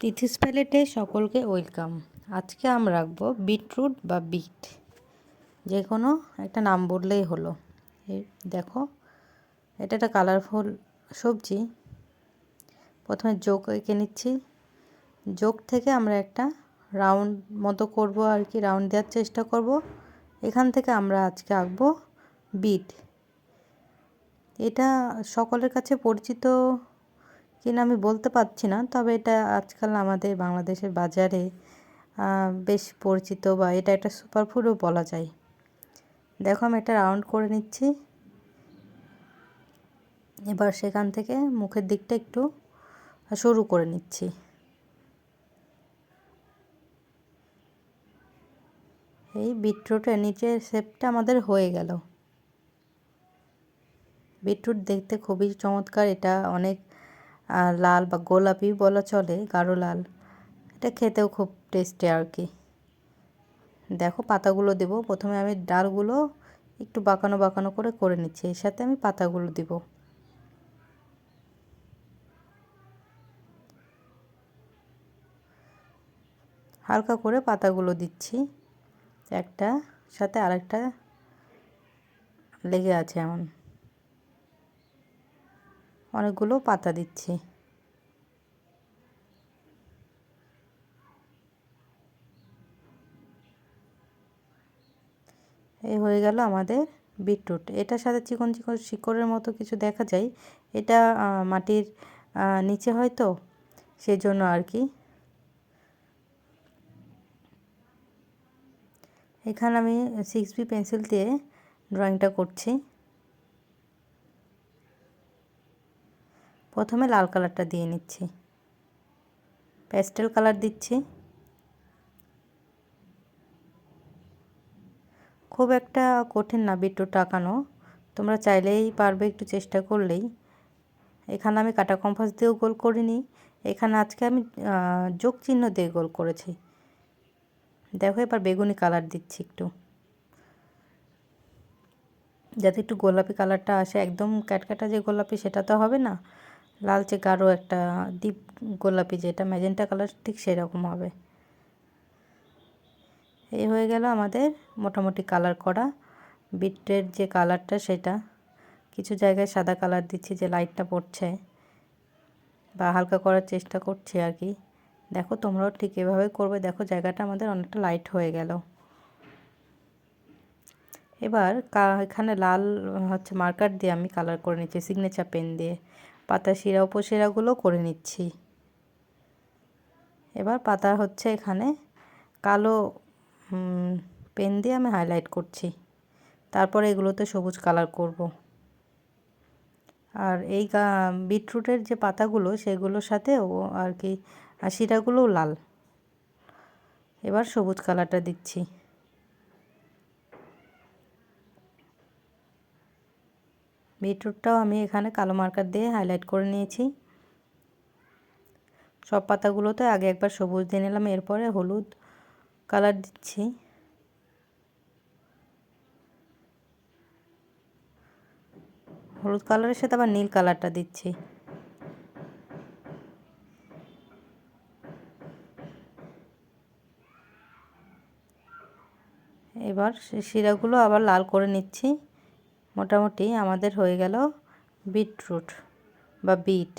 তিথিস প্যালেটে সকলকে ওয়েলকাম। আজকে আমরা রাখব বিটরুট বা বিট। যে কোনো একটা নাম বললেই হলো। এই দেখো, এটা একটা কালারফুল সবজি। প্রথমে যোগ এঁকে নিচ্ছি। যোগ থেকে আমরা একটা রাউন্ড মতো করব আর কি, রাউন্ড দেওয়ার চেষ্টা করব। এখান থেকে আমরা আজকে আঁকবো বিট। এটা সকলের কাছে পরিচিত কিনা আমি বলতে পারছি না, তবে এটা আজকাল আমাদের বাংলাদেশের বাজারে বেশ পরিচিত বা এটা একটা সুপারফুডও বলা যায়। দেখো আমি এটা রাউন্ড করে নিচ্ছি। এবার সেখান থেকে মুখের দিকটা একটু সরু করে নিচ্ছি। এই বিটরুটের নিচের শেপটা আমাদের হয়ে গেল। বিটরুট দেখতে খুবই চমৎকার, এটা অনেক লাল বা গোলাপি বলা চলে, গাঢ় লাল। এটা খেতেও খুব টেস্টি আর কি। দেখো, পাতাগুলো দেব। প্রথমে আমি ডালগুলো একটু বাঁকানো বাঁকানো করে করে নিচ্ছি। এর সাথে আমি পাতাগুলো দিব। হালকা করে পাতাগুলো দিচ্ছি। একটা সাথে আরেকটা লেগে আছে এমন। অনেকগুলো পাতা দিচ্ছি। এই হয়ে গেল আমাদের বিটরুট। এটার সাথে চিকন চিকন শিকড়ের মতো কিছু দেখা যায়। এটা মাটির নিচে হয়তো সেজন্য আর কি। এখানে আমি সিক্স বি পেন্সিল দিয়ে ড্রয়িংটা করছি। প্রথমে লাল কালারটা দিয়ে নিচ্ছি। প্যাস্টেল কালার দিচ্ছি। খুব একটা কঠিন না বিট্টু টাকানো। তোমরা চাইলেই পারবে একটু চেষ্টা করলেই। এখানে আমি কাটা কম্পাস দিয়েও গোল করিনি। এখানে আজকে আমি যোগ চিহ্ন দিয়ে গোল করেছি। দেখো এবার বেগুনি কালার দিচ্ছি একটু। যাতে একটু গোলাপি কালারটা আসে। একদম ক্যাটকাটা যে গোলাপি সেটা তো হবে না। লালচে গাঢ় একটা ডিপ গোলাপি যেটা ম্যাজেন্টা কালার ঠিক সেরকম হবে। এই হয়ে গেল আমাদের মোটামুটি কালার করা। বিটের যে কালারটা সেটা। কিছু জায়গায় সাদা কালার দিচ্ছি যে লাইটটা পড়ছে। বা হালকা করার চেষ্টা করছি আর কি। দেখো তোমরাও ঠিক এভাবে করবে। দেখো জায়গাটা আমাদের অনেকটা লাইট হয়ে গেল। এবার এখানে লাল হচ্ছে মার্কার দিয়ে আমি কালার করে নিচ্ছি সিগনেচার পেন দিয়ে। পাতা শিরা, উপশিরাগুলো করে নিচ্ছি। এবার পাতা হচ্ছে এখানে কালো পেন দিয়ে আমি হাইলাইট করছি। তারপরে এগুলোতে সবুজ কালার করব। আর এই বিটরুটের যে পাতাগুলো, সেগুলোর সাথে আর কি শিরাগুলোও লাল। এবার সবুজ কালারটা দিচ্ছি। বিটরুটটাও আমি এখানে কালো মার্কার দিয়ে হাইলাইট করে নিয়েছি। সব পাতাগুলোতে আগে একবার সবুজ দিয়ে নিলাম, এরপরে হলুদ কালার দিচ্ছি। হলুদ কালারের সাথে আবার নীল কালারটা দিচ্ছি। এবার শিরাগুলো আবার লাল করে নিচ্ছি। মোটামুটি আমাদের হয়ে গেল বিটরুট বা বিট।